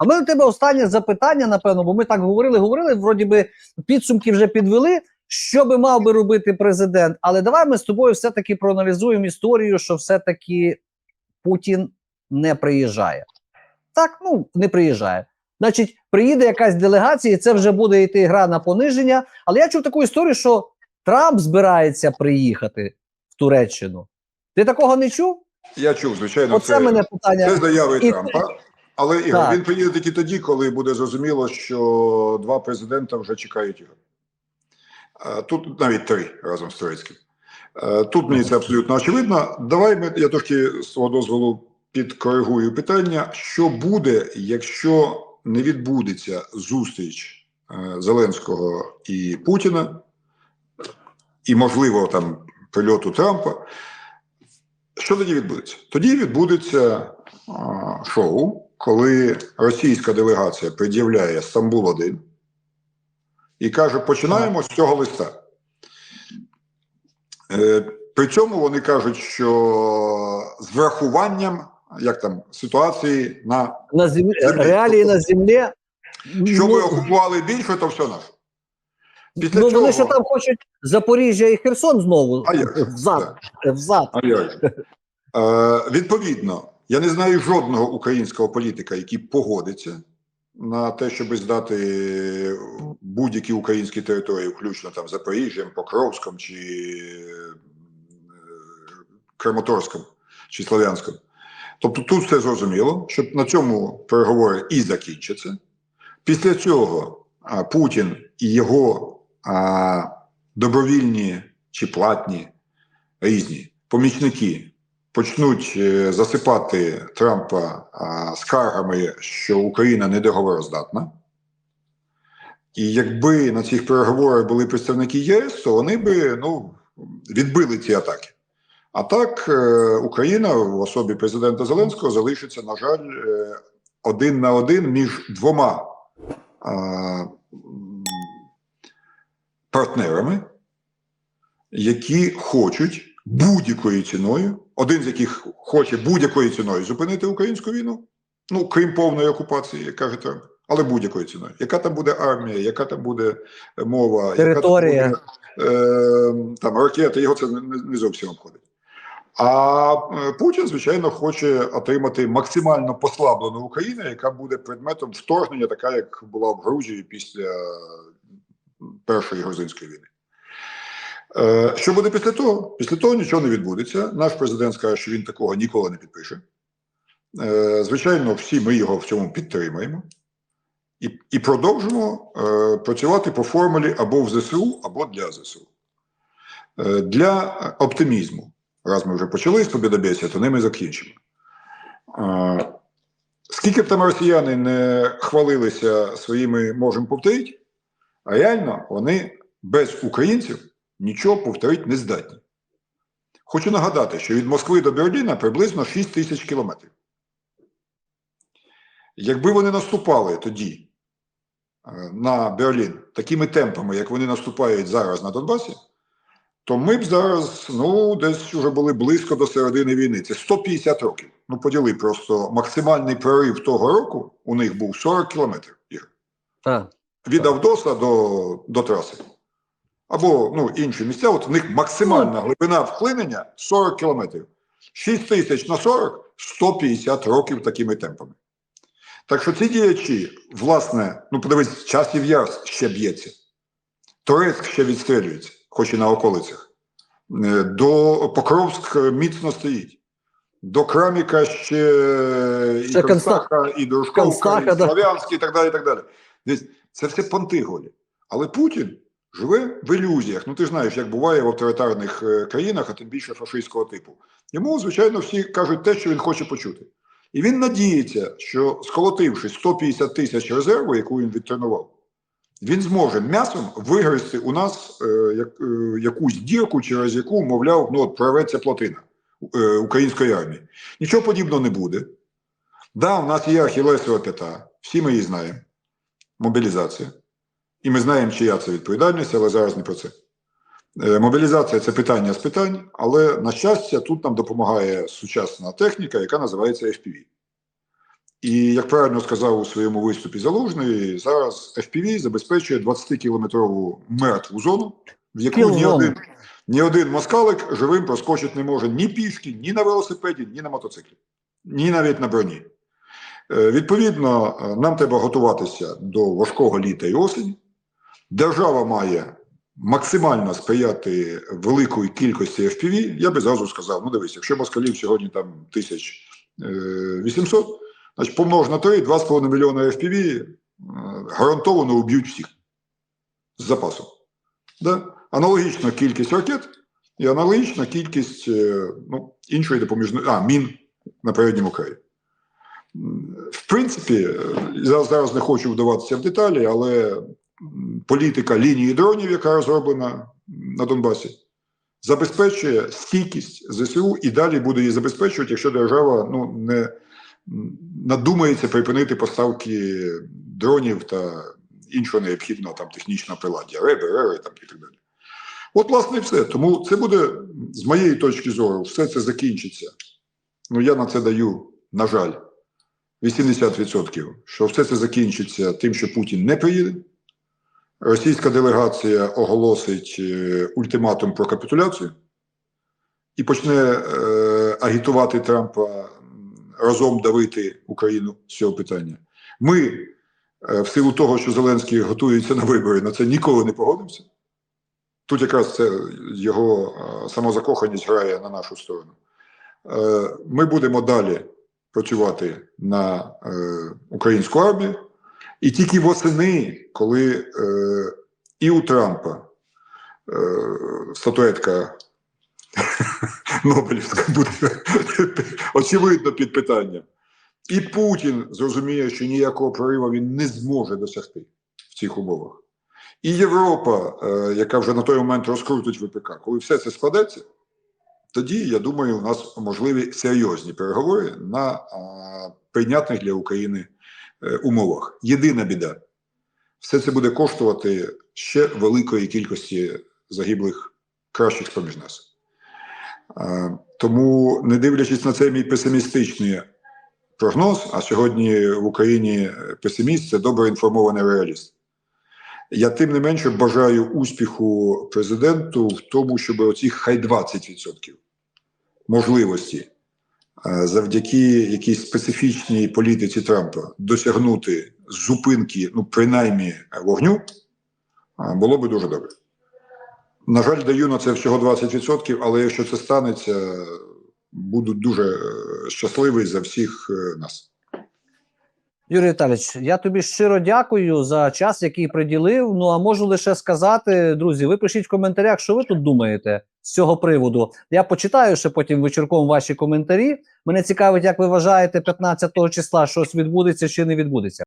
А ми у тебе останнє запитання, напевно, бо ми так говорили, говорили, вроді би підсумки вже підвели. Що би мав би робити президент? Але давай ми з тобою все-таки проаналізуємо історію, що все-таки Путін не приїжджає. Так, ну не приїжджає. Значить, приїде якась делегація, і це вже буде йти гра на пониження. Але я чув таку історію, що Трамп збирається приїхати в Туреччину. Ти такого не чув? Я чув, звичайно, Оце мене питання. це заяви І- Трампа. Але Ігор, Так. він приїде тільки тоді, коли буде зрозуміло, що два президента вже чекають його. Е, Тут навіть три разом з турецьким. Е, Тут мені це абсолютно очевидно. Давай ми, я трошки з свого дозволу підкоригую питання: що буде, якщо не відбудеться зустріч е, Зеленського і Путіна, і, можливо, там прильоту Трампа. Що тоді відбудеться? Тоді відбудеться а, шоу, коли російська делегація пред'являє Стамбул 1 і каже: починаємо з цього листа. Е, при цьому вони кажуть, що з врахуванням як там ситуації на На землі, Землі. реалії на землі. що ну, ми окупували більше, то все наше. Після ну, цього вони ще там хочуть Запоріжжя і Херсон знову А як взад. взад. А як? Е, відповідно, я не знаю жодного українського політика, який погодиться на те, щоб здати будь-які українські території, включно там Запоріжжям, Покровськом чи е, Краматорськом чи Слов'янськом. Тобто тут все зрозуміло, що на цьому переговори і закінчаться. Після цього а, Путін і його а, добровільні чи платні різні помічники почнуть е, засипати Трампа а, скаргами, що Україна не договороздатна. І якби на цих переговорах були представники ЄС, то вони би ну, відбили ці атаки. А так, е, Україна в особі президента Зеленського залишиться, на жаль, е, один на один між двома партнерами, які хочуть будь-якою ціною, один з яких хоче будь-якою ціною зупинити українську війну, ну крім повної окупації, як каже Трамп, але будь-якою ціною. Яка там буде армія, яка там буде мова, Територія. яка там буде е, там ракети, його це не, не зовсім обходить. А е, Путін, звичайно, хоче отримати максимально послаблену Україну, яка буде предметом вторгнення, така як була в Грузії після першої грузинської війни. Е, Що буде після того? Після того нічого не відбудеться. Наш президент скаже, що він такого ніколи не підпише. Е, Звичайно, всі ми його в цьому підтримаємо і, і продовжимо е, працювати по формулі або в ЗСУ, або для ЗСУ. Для оптимізму. Раз ми вже почали з побідобєсія, то ними закінчимо. Скільки б там росіяни не хвалилися своїми можемо повторити, реально вони без українців нічого повторити не здатні. Хочу нагадати, що від Москви до Берліна приблизно 6 тисяч кілометрів. Якби вони наступали тоді е, на Берлін такими темпами, як вони наступають зараз на Донбасі, то ми б зараз ну, десь вже були близько до середини війни. Це 150 років. Ну, поділи просто максимальний прорив того року у них був 40 кілометрів. Від Авдоса до, до траси. Або ну, інші місця, от у них максимальна глибина вклинення 40 кілометрів. 6 тисяч на 40 150 років такими темпами. Так що ці діячі, власне, ну подивись, часів яр ще б'ється. Турецьк ще відстрілюється, хоч і на околицях. Е, До Покровськ міцно стоїть. До Краміка ще і Ще Констаха, і Дружковка, і да. Слав'янськ, і так далі. і так далі. Це все понти голі. Але Путін живе в ілюзіях. Ну ти знаєш, як буває в авторитарних е, країнах, а тим більше фашистського типу. Йому, звичайно, всі кажуть те, що він хоче почути. І він надіється, що сколотивши 150 тисяч резерву, яку він відтренував, він зможе м'ясом вигризти у нас е, як, е, якусь дірку, через яку, мовляв, ну от прорветься плотина е, української армії. Нічого подібного не буде. Да, у нас є Ахілесова п'ята, всі ми її знаємо. Мобілізація. І ми знаємо, чия це відповідальність, але зараз не про це. Е, Мобілізація це питання з питань, але, на щастя, тут нам допомагає сучасна техніка, яка називається FPV. І як правильно сказав у своєму виступі Залужний, зараз FPV забезпечує 20-кілометрову мертву зону, в яку ні один, ні один москалик живим проскочити не може ні пішки, ні на велосипеді, ні на мотоциклі, ні навіть на броні. Е, Відповідно, е, нам треба готуватися до важкого літа і осені. Держава має максимально сприяти великої кількості FPV. Я би зразу сказав: ну дивись, якщо москалів сьогодні там 1800, значить помнож на 3, 2,5 мільйона FPV е, гарантовано уб'ють всіх з запасом. Да? Аналогічна кількість ракет і аналогічна кількість е, ну, іншої допоміжної а, мін на передньому краї. В принципі, е, я зараз не хочу вдаватися в деталі, але політика лінії дронів, яка розроблена на Донбасі, забезпечує стійкість ЗСУ і далі буде її забезпечувати, якщо держава ну, не надумається припинити поставки дронів та іншого необхідного там технічного приладдя, реби, реби там, і так далі. От, власне, і все. Тому це буде, з моєї точки зору, все це закінчиться. Ну, я на це даю, на жаль, 80%, що все це закінчиться тим, що Путін не приїде. Російська делегація оголосить е, ультиматум про капітуляцію і почне е, агітувати Трампа разом давити Україну з цього питання. Ми, е, в силу того, що Зеленський готується на вибори, на це ніколи не погодимося. Тут якраз це його самозакоханість грає на нашу сторону. Ми будемо далі працювати на українську армію. І тільки восени, коли е, і у Трампа е, статуетка Нобелівська буде очевидно під питанням, і Путін зрозуміє, що ніякого прориву він не зможе досягти в цих умовах. І Європа, е, яка вже на той момент розкрутить ВПК, коли все це складеться, тоді, я думаю, у нас можливі серйозні переговори на а, прийнятних для України е, умовах. Єдина біда. Все це буде коштувати ще великої кількості загиблих кращих поміж нас. Е, Тому, не дивлячись на цей мій песимістичний прогноз, а сьогодні в Україні песиміст це добре інформований реаліст. Я тим не менше бажаю успіху президенту в тому, щоб оці хай 20% можливості е, завдяки якійсь специфічній політиці Трампа досягнути зупинки, ну принаймні вогню, е, було би дуже добре. На жаль, даю на це всього 20%, але якщо це станеться, буду дуже е, щасливий за всіх е, нас. Юрій Віталійович, я тобі щиро дякую за час, який приділив. Ну а можу лише сказати, друзі, ви пишіть в коментарях, що ви тут думаєте з цього приводу. Я почитаю ще потім вечірком ваші коментарі. Мене цікавить, як ви вважаєте, 15 числа щось відбудеться чи не відбудеться.